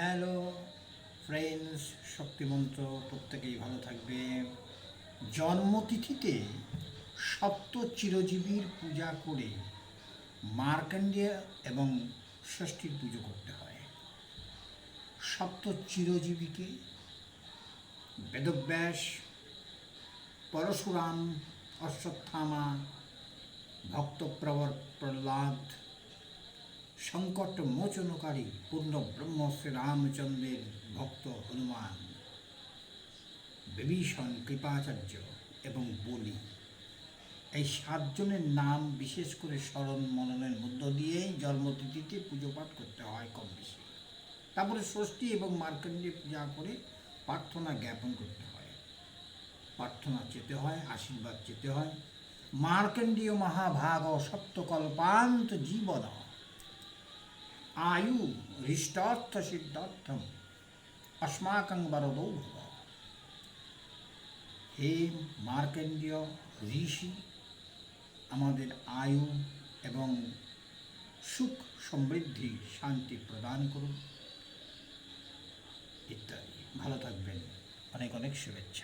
Hello friends, শক্তিমন্ত্র, প্রত্যেকেই ভালো থাকবে। জন্মতিথিতে সপ্ত চিরজীবীর পূজা করে মার্কণ্ডেয় এবং ষষ্ঠীর পুজো করতে হয়। সপ্ত চিরজীবীকে বেদব্যাস, পরশুরাম, অশ্বত্থামা, ভক্তপ্রবর প্রহ্লাদ সংকট মোচনকারী পূর্ণ ব্রহ্ম শ্রী রামচন্দ্রের ভক্ত হনুমান। বিভীষণ কৃপাচার্য এবং বলি, এই সাতজনের নাম বিশেষ করে স্মরণ মননের মধ্য দিয়েই জন্মতিথিতে পুজো পাঠ করতে হয় কম বেশি। তারপরে ষষ্ঠী এবং মার্কণ্ডে পূজা করে প্রার্থনা জ্ঞাপন করতে হয়। প্রার্থনা চেতে হয়, আশীর্বাদ চেতে হয়। মার্কণ্ডীয় মহাভাগ সপ্তকল্পান্ত জীবন আয়ু হৃষ্টার্থ সিদ্ধার্থম अस्माकं वरदो ভব হে মার্কেন্ডীয় ঋষি আমাদের আয়ু এবং সুখ সমৃদ্ধি শান্তি প্রদান করুন ইত্যাদি ভালো থাকবেন অনেক অনেক শুভেচ্ছা